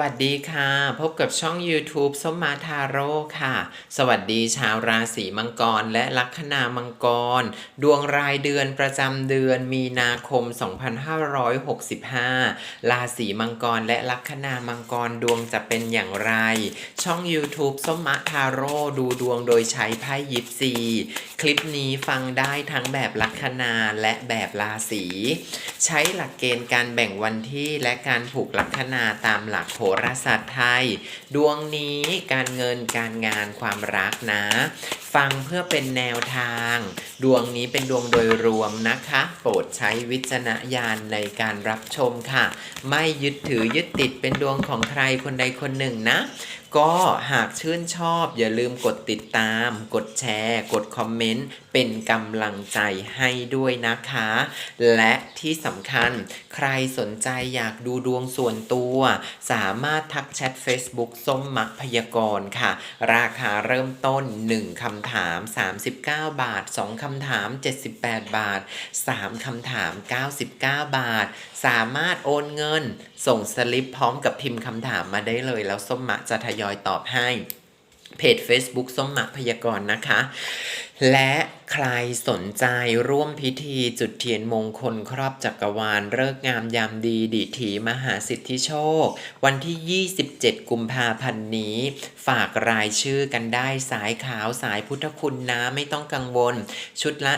วัสดีค่ะ พบกับช่อง YouTube ส้มมาทาโร่ค่ะ สวัสดีชาวราศีมังกรและลัคนามังกร ดวงรายเดือนประจำเดือนมีนาคม 2565 ราศีมังกรและลัคนามังกรดวงจะเป็นอย่างไร ช่อง YouTube ส้มมาทาโร่ดูดวงโดยใช้ไพ่ยิปซีคลิปนี้ฟังได้ทั้งแบบลัคนาและแบบราศีใช้หลักเกณฑ์การแบ่งวันที่และการผูกลัคนาตามหลักราศาสตร์ไทย ดวงนี้การเงินการงานความรักนะ ฟังเพื่อเป็นแนวทาง ดวงนี้เป็นดวงโดยรวมนะคะ โปรดใช้วิจารณญาณในการรับชมค่ะ ไม่ยึดถือยึดติดเป็นดวงของใครคนใดคนหนึ่งนะ ก็หากชื่นชอบอย่าลืมกดติดตาม กดแชร์ กดคอมเมนต์ เป็นกำลังใจให้ด้วยนะคะ และที่สำคัญใครสนใจอยากดูดวงส่วนตัว สามารถทักแชท Facebook ส้มมักพยากรณ์ค่ะ ราคาเริ่มต้น 1คำถาม 39 บาท 2คำถาม 78 บาท 3คำถาม 99 บาท สามารถโอนเงิน ส่งสลิปพร้อมกับพิมพ์คำถามมาได้เลยแล้วส้มมะจะทยยอยตอบให้เพจ Facebook ส้มหมักพยากรณ์นะคะและใครสนใจร่วมพิธีจุดเทียนมงคลครอบจักรวาลเลิกงามยามดีดิถีมหาสิทธิโชค วันที่ 27 กุมภาพันธ์นี้ ฝากรายชื่อกันได้สายขาวสายพุทธคุณนะไม่ต้องกังวล ชุดละ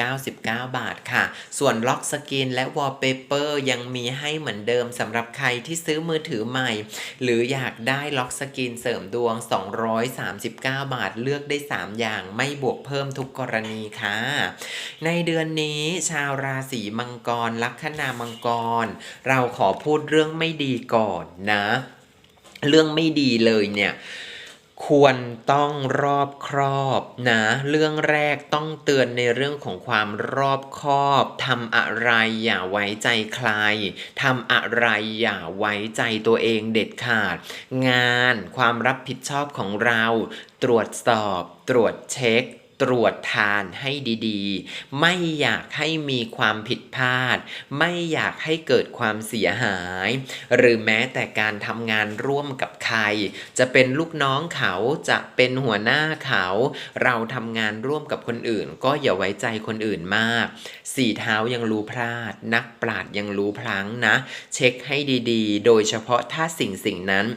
199 บาทค่ะ ส่วนล็อกสกรีนและวอลเปเปอร์ยังมีให้เหมือนเดิมสำหรับใครที่ซื้อมือถือใหม่ หรืออยากได้ล็อกสกรีนเสริมดวง 239 บาทเลือกได้ 3 อย่างไม่บวกเพิ่มทุกกรณีค่ะ ในเดือนนี้ชาวราศีมังกรลัคนามังกร เราขอพูดเรื่องไม่ดีก่อนนะ เรื่องไม่ดีเลยเนี่ยควรต้องรอบครอบนะ เรื่องแรกต้องเตือนในเรื่องของความรอบครอบทำอะไรอย่าไว้ใจใครทำอะไรอย่าไว้ใจตัวเองเด็ดขาด งานความรับผิดชอบของเรา ตรวจสอบ ตรวจเช็ค ตรวจทานให้ดีๆ ไม่อยากให้มีความผิดพลาด ไม่อยากให้เกิดความเสียหาย หรือแม้แต่การทำงานร่วมกับใคร จะเป็นลูกน้องเขาจะเป็นหัวหน้าเขา เราทำงานร่วมกับคนอื่น ก็อย่าไว้ใจคนอื่นมากสี่เท้ายังรู้พลาด นักปราดยังรู้พลั้งนะ เช็คให้ดีๆ โดยเฉพาะถ้าสิ่งสิ่งนั้น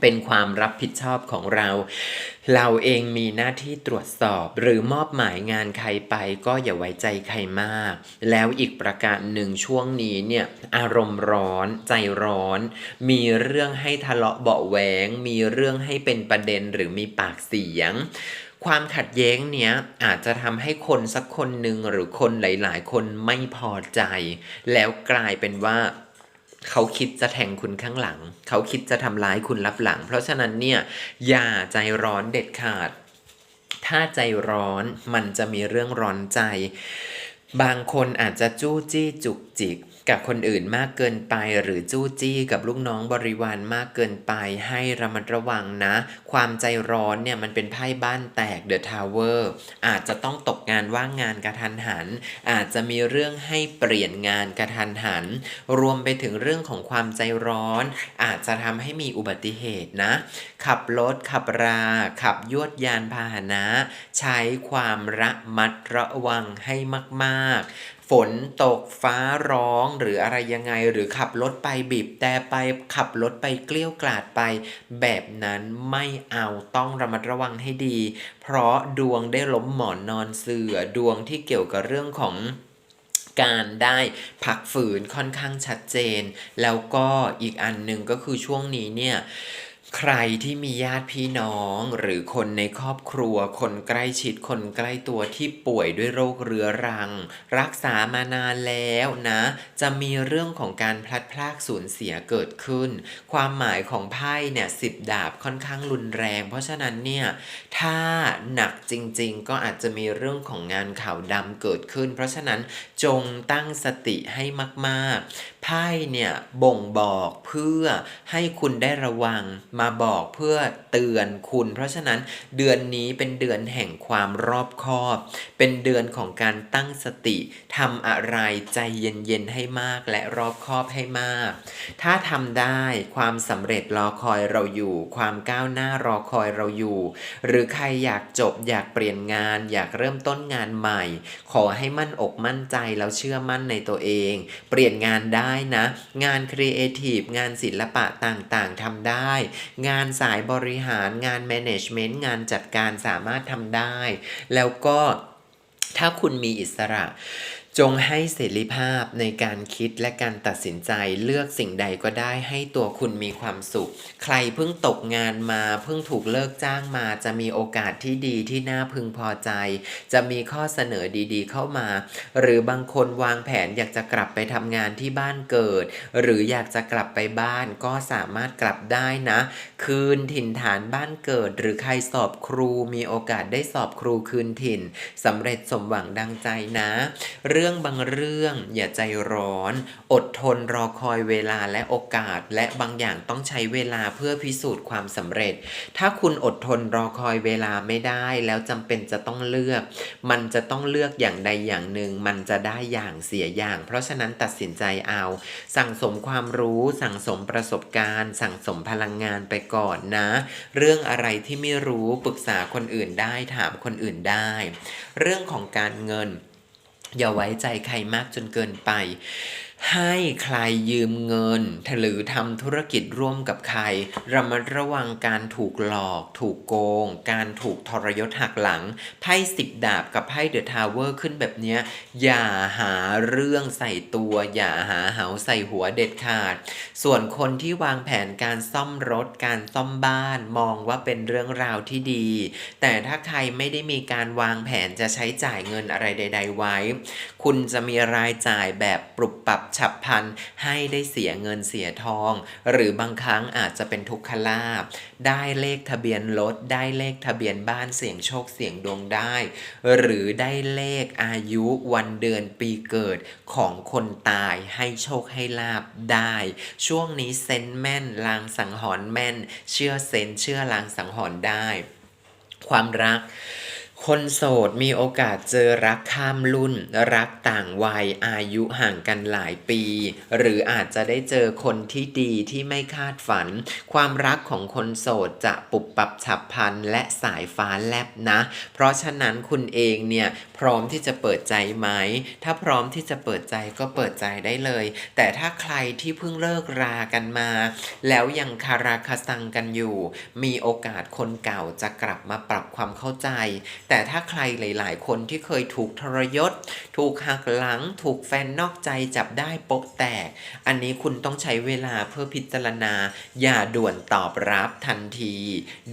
เป็นความรับผิดชอบของเรา เราเองมีหน้าที่ตรวจสอบ หรือมอบหมายงานใครไปก็อย่าไว้ใจใครมาก แล้วอีกประการหนึ่งช่วงนี้เนี่ยอารมณ์ร้อนใจร้อน มีเรื่องให้ทะเลาะเบาะแหวง มีเรื่องให้เป็นประเด็นหรือมีปากเสียงความขัดแย้งเนี้ยอาจจะทำให้คนสักคนหนึ่งหรือคนหลาย ๆ คนไม่พอใจ แล้วกลายเป็นว่า เขาคิดจะแทงคุณข้างหลัง เขาคิดจะทำร้ายคุณรับหลัง เพราะฉะนั้นเนี่ยอย่าใจร้อนเด็ดขาด ถ้าใจร้อนมันจะมีเรื่องร้อนใจ บางคนอาจจะจู้จี้จุกจิก กับคนอื่นมากเกินไป หรือจู้จี้กับลูกน้องบริวารมากเกินไป ให้ระมัดระวังนะ ความใจร้อนเนี่ยมันเป็นไพ่บ้านแตกเดอะทาวเวอร์อาจจะต้องตกงานว่างงานกระทันหัน อาจจะมีเรื่องให้เปลี่ยนงานกระทันหัน รวมไปถึงเรื่องของความใจร้อน อาจจะทำให้มีอุบัติเหตุนะ ขับรถขับรา ขับยวดยานพาหนะ ใช้ความระมัดระวังให้มาก ๆ ฝนตกฟ้าร้องหรืออะไรยังไง หรือขับรถไปบีบแต่ไปขับรถไปเกลี้ยวกล่อดไป แบบนั้นไม่เอาต้องระมัดระวังให้ดี เพราะดวงได้ล้มหมอนนอนเสือดวงที่เกี่ยวกับเรื่องของการได้พักฝืนค่อนข้างชัดเจน แล้วก็อีกอันหนึ่งก็คือช่วงนี้เนี่ย ใครที่มีญาติพี่น้องหรือคนในครอบครัว คนใกล้ชิดคนใกล้ตัวที่ป่วยด้วยโรคเรื้อรัง รักษามานานแล้วนะ จะมีเรื่องของการพลัดพรากสูญเสียเกิดขึ้น ความหมายของไพ่เนี่ยสิบดาบค่อนข้างรุนแรง เพราะฉะนั้นเนี่ยถ้าหนักจริงๆ ก็อาจจะมีเรื่องของงานข่าวดำเกิดขึ้น เพราะฉะนั้นจงตั้งสติให้มากๆไพ่เนี่ยบ่งบอกเพื่อให้คุณได้ระวังมาบอกเพื่อเตือนคุณ เพราะฉะนั้นเดือนนี้เป็นเดือนแห่งความรอบคอบ เป็นเดือนของการตั้งสติทำอะไรใจเย็นๆให้มากและรอบคอบให้มาก ถ้าทำได้ความสำเร็จรอคอยเราอยู่ ความก้าวหน้ารอคอยเราอยู่ หรือใครอยากจบอยากเปลี่ยนงาน อยากเริ่มต้นงานใหม่ ขอให้มั่นอกมั่นใจแล้วเชื่อมั่นในตัวเอง เปลี่ยนงานได้ได้นะ งานครีเอทีฟงานศิลปะต่างๆทำได้ งานสายบริหารงานแมネจเมนต์งานจัดการสามารถทำได้ แล้วก็ถ้าคุณมีอิสระ จงให้เสรีภาพในการคิดและการตัดสินใจเลือกสิ่งใดก็ได้ให้ตัวคุณมีความสุข ใครเพิ่งตกงานมาเพิ่งถูกเลิกจ้างมา จะมีโอกาสที่ดีที่น่าพึงพอใจ จะมีข้อเสนอดีๆ เข้ามา หรือบางคนวางแผนอยากจะกลับไปทำงานที่บ้านเกิด หรืออยากจะกลับไปบ้านก็สามารถกลับได้นะ คืนถิ่นฐานบ้านเกิด หรือใครสอบครูมีโอกาสได้สอบครูคืนถิ่นสำเร็จสมหวังดังใจนะ เรื่อง่องบางเรื่องอย่าใจร้อน อดทนรอคอยเวลาและโอกาส และบางอย่างต้องใช้เวลาเพื่อพิสูจน์ความสำเร็จ ถ้าคุณอดทนรอคอยเวลาไม่ได้ แล้วจำเป็นจะต้องเลือก มันจะต้องเลือกอย่างใดอย่างหนึ่ง มันจะได้อย่างเสียอย่าง เพราะฉะนั้นตัดสินใจเอา สั่งสมความรู้สั่งสมประสบการณ์ สั่งสมพลังงานไปก่อนนะ เรื่องอะไรที่ไม่รู้ปรึกษาคนอื่นได้ถามคนอื่นได้ เรื่องของการเงิน อย่าไว้ใจใครมากจนเกินไป ให้ใครยืมเงินหรือทำธุรกิจร่วมกับใคร ระมัดระวังการถูกหลอก ถูกโกง การถูกทรยศหักหลัง ไพ่สิบดาบกับไพ่เดอะทาวเวอร์ขึ้นแบบเนี้ยอย่าหาเรื่องใส่ตัว อย่าหาเหาใส่หัวเด็ดขาด ส่วนคนที่วางแผนการซ่อมรถ การซ่อมบ้านมองว่าเป็นเรื่องราวที่ดี แต่ถ้าใครไม่ได้มีการวางแผนจะใช้จ่ายเงินอะไรใด ๆ ไว้ คุณจะมีรายจ่ายแบบปรับปรับฉับพลันให้ได้เสียเงินเสียทอง หรือบางครั้งอาจจะเป็นทุกขลาบได้เลขทะเบียนรถได้เลขทะเบียนบ้านเสี่ยงโชคเสี่ยงดวงได้ หรือได้เลขอายุวันเดือนปีเกิดของคนตายให้โชคให้ลาบได้ ช่วงนี้เซนแม่นลางสังหรณ์แม่น เชื่อเซนเชื่อลางสังหรณ์ได้ ความรัก คนโสดมีโอกาสเจอรักข้ามรุ่น รักต่างวัยอายุห่างกันหลายปี หรืออาจจะได้เจอคนที่ดีที่ไม่คาดฝัน ความรักของคนโสดจะปุบปับฉับพลันและสายฟ้าแลบนะ เพราะฉะนั้นคุณเองเนี่ย พร้อมที่จะเปิดใจไหม ถ้าพร้อมที่จะเปิดใจก็เปิดใจได้เลย แต่ถ้าใครที่เพิ่งเลิกรากันมา แล้วยังคาราคาซังกันอยู่ มีโอกาสคนเก่าจะกลับมาปรับความเข้าใจ แต่ถ้าใครหลาย ๆ คนที่เคยถูกทรยศ ถูกหักหลัง ถูกแฟนนอกใจจับได้โปะแตก อันนี้คุณต้องใช้เวลาเพื่อพิจารณา อย่าด่วนตอบรับทันที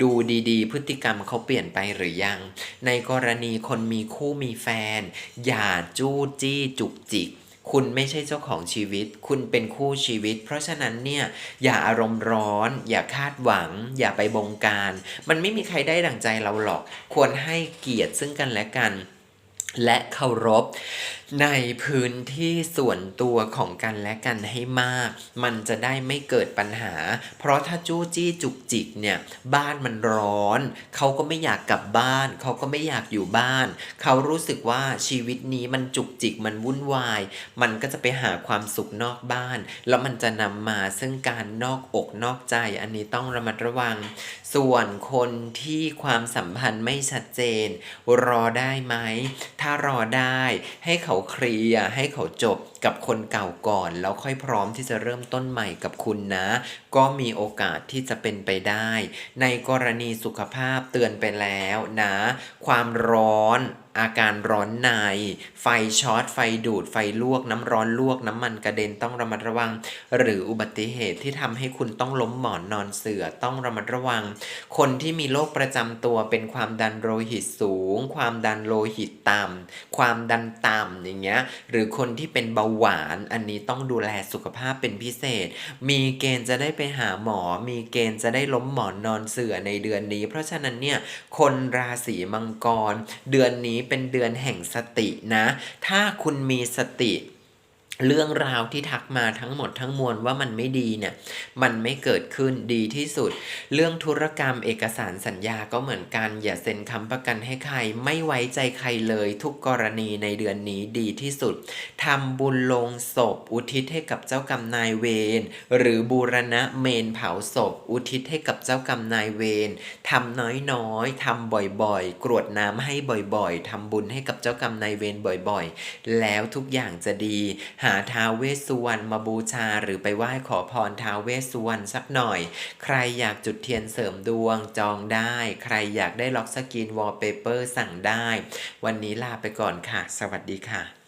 ดูดี ๆ พฤติกรรมเขาเปลี่ยนไปหรือยัง ในกรณีคนมีคู่มีแฟน อย่าจู้จี้จุกจิก คุณไม่ใช่เจ้าของชีวิต คุณเป็นคู่ชีวิต เพราะฉะนั้นเนี่ย อย่าอารมณ์ร้อน อย่าคาดหวัง อย่าไปบงการ มันไม่มีใครได้ดั่งใจเราหรอก ควรให้เกียรติซึ่งกันและกัน และเคารพ ในพื้นที่ส่วนตัวของกันและกันให้มาก มันจะได้ไม่เกิดปัญหา เพราะถ้าจู้จี้จุกจิกเนี่ย บ้านมันร้อน เขาก็ไม่อยากกลับบ้าน เขาก็ไม่อยากอยู่บ้าน เขารู้สึกว่าชีวิตนี้มันจุกจิกมันวุ่นวาย มันก็จะไปหาความสุขนอกบ้าน แล้วมันจะนำมาซึ่งการนอกอกนอกใจ อันนี้ต้องระมัดระวัง ส่วนคนที่ความสัมพันธ์ไม่ชัดเจน รอได้ไหม ถ้ารอได้ให้เขาเคลียร์ให้เขาจบกับคนเก่าก่อน แล้วค่อยพร้อมที่จะเริ่มต้นใหม่กับคุณนะ ก็มีโอกาสที่จะเป็นไปได้ ในกรณีสุขภาพเตือนไปแล้วนะ ความร้อนอาการร้อนใน ไฟช็อต ไฟดูด ไฟลวก น้ำร้อนลวก น้ำมันกระเด็นต้องระมัดระวัง หรืออุบัติเหตุที่ทำให้คุณต้องล้มหมอนนอนเสือต้องระมัดระวัง คนที่มีโรคประจำตัวเป็นความดันโลหิตสูง ความดันโลหิตต่ำความดันต่ำอย่างเงี้ย หรือคนที่เป็นเบาหวาน อันนี้ต้องดูแลสุขภาพเป็นพิเศษ มีเกณฑ์จะได้ไปหาหมอ มีเกณฑ์จะได้ล้มหมอนนอนเสื่อในเดือนนี้ เพราะฉะนั้นเนี่ยคนราศีมังกร เดือนนี้เป็นเดือนแห่งสตินะ ถ้าคุณมีสติ เรื่องราวที่ทักมาทั้งหมดทั้งมวลว่ามันไม่ดีเนี่ย มันไม่เกิดขึ้นดีที่สุด เรื่องธุรกรรมเอกสารสัญญาก็เหมือนกัน อย่าเซ็นค้ำประกันให้ใคร ไม่ไว้ใจใครเลยทุกกรณีในเดือนนี้ดีที่สุดทำบุญลงศพ อุทิศให้กับเจ้ากรรมนายเวรหรือบูรณะเมนเผาศพ อุทิศให้กับเจ้ากรรมนายเวรทำน้อยๆทำบ่อยๆ กรวดน้ำให้บ่อยๆทำบุญให้กับเจ้ากรรมนายเวรบ่อย ๆ แล้วทุกอย่างจะดีหาท้าวเวสสุวรรณมาบูชา หรือไปไหว้ขอพรท้าวเวสสุวรรณสักหน่อย ใครอยากจุดเทียนเสริมดวงจองได้ ใครอยากได้ล็อกสกินวอลเปเปอร์สั่งได้ วันนี้ลาไปก่อนค่ะ สวัสดีค่ะ